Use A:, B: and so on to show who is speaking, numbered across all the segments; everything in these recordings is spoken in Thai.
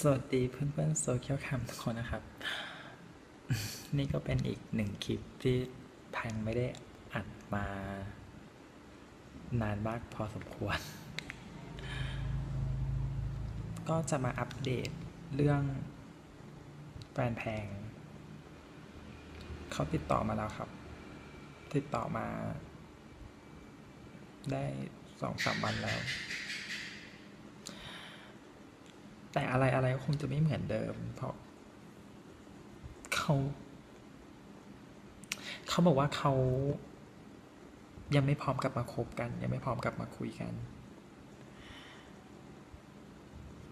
A: สวัสดีเพื่อนๆโซเชียลแคมทุกคนนะครับ นี่ก็เป็นอีกหนึ่งคลิปที่แพงไม่ได้อัดมา นานมากพอสมควร ก็จะมาอัปเดตเรื่องแฟนแพง เขาติดต่อมาแล้วครับ ติดต่อมา ได้สองสามวันแล้ว แต่อะไรอะไรก็คงจะไม่เหมือนเดิม เพราะเขาเขาบอกว่าเขายังไม่พร้อมกลับมาคบกัน ยังไม่พร้อมกลับมาคุยกัน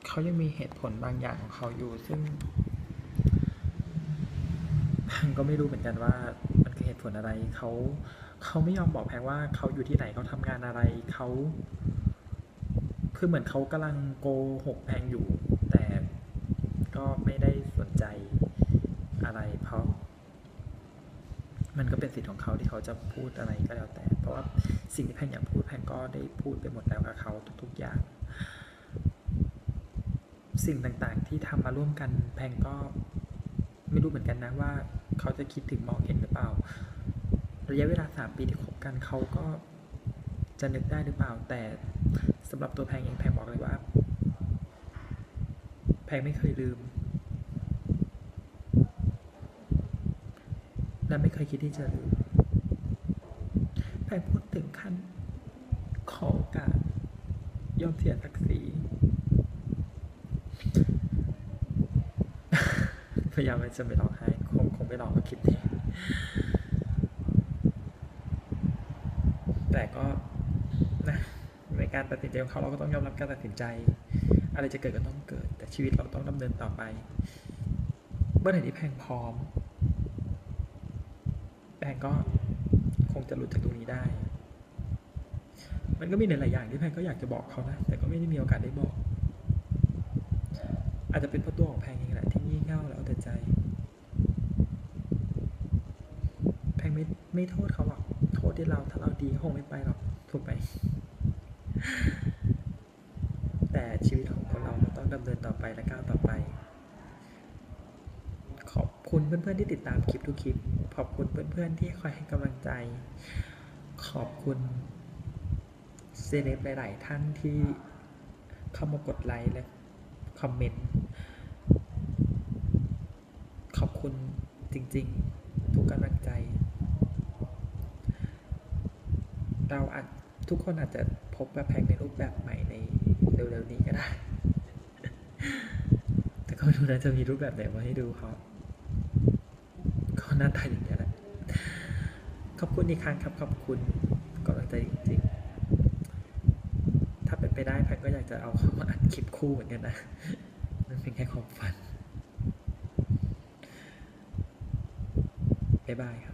A: เขายังมีเหตุผลบางอย่างของเขาอยู่ ซึ่งแพงก็ไม่รู้เหมือนกันว่า มันคือเหตุผลอะไรเขาเขาไม่ยอมบอกแพงว่าเขาอยู่ที่ไหนเขาทำงานอะไรเขาคือเหมือนเขากำลังโกหกแพงอยู่ ไม่ได้สนใจอะไร เพราะ มันก็เป็นสิทธิ์ของเขาที่เขาจะพูดอะไรก็แล้วแต่ เพราะว่าสิ่งที่แพงอยากพูดแพงก็ได้พูดไปหมดแล้วกับเขาทุก ๆ อย่าง สิ่งต่างๆที่ทำมาร่วมกันแพงก็ไม่รู้เหมือนกันนะว่าเขาจะคิดถึงมองเห็นหรือเปล่า ระยะเวลาสามปีที่คบกันเขาก็จะนึกได้หรือเปล่า แต่สำหรับตัวแพงเองแพงบอกเลยว่า แพงไม่เคยลืม และไม่เคยคิดที่จะลืมแพงพูดถึงขั้นขอโอกาสยอมเสียศักดิ์ศรีพยายามจะไม่ร้องไห้คงคงไม่ร้องกับคลิปนี้แต่ก็นะในการตัดสินใจของเขาเราก็ต้องยอมรับการตัดสินใจ อะไรจะเกิดก็ต้องเกิด แต่ชีวิตเราต้องดำเนินต่อไป เมื่อไหร่ที่แพงพร้อม พงก็คงจะหลุดจากตรงนี้ได้ มันก็มีหลายๆอย่างที่แพงก็อยากจะบอกเขานะ แต่ก็ไม่ได้มีโอกาสได้บอก อาจจะเป็นเพราะตัวของแพงเองแหละที่งี่เง่าแล้วแต่ใจ แพงไม่ไม่โทษเขาหรอก โทษที่เราถ้าเราดีคงไม่ไปหรอก ถูกไหม แต่ชีวิตของคนเรามันต้องดำเนินต่อไปและก้าวต่อไป ขอบ คุณเพื่อนๆที่ติดตามคลิปทุกคลิป ขอบคุณเพื่อนๆที่คอยให้กำลังใจ ขอบคุณเซเลบหลาย ๆ ท่านที่เข้ามากดไลค์และคอมเมนต์ ขอบคุณจริง ๆ ทุกกำลังใจ เราอาจทุกคนอาจจะพบแบบแพงในรูปแบบใหม่ในเร็ว ๆ นี้ก็ได้ แต่ก็ไม่รู้นะจะมีรูปแบบไหนมาให้ดูครับ ก็หน้าตาอย่างนี้แหละ ขอบคุณอีกครั้งครับ ขอบคุณกำลังใจจริงๆ ถ้าเป็นไปได้แพงก็อยากจะเอาเข้ามาอัดคลิปคู่เหมือนกันนะ มันเป็นแค่ความฝันบ๊ายบายครับ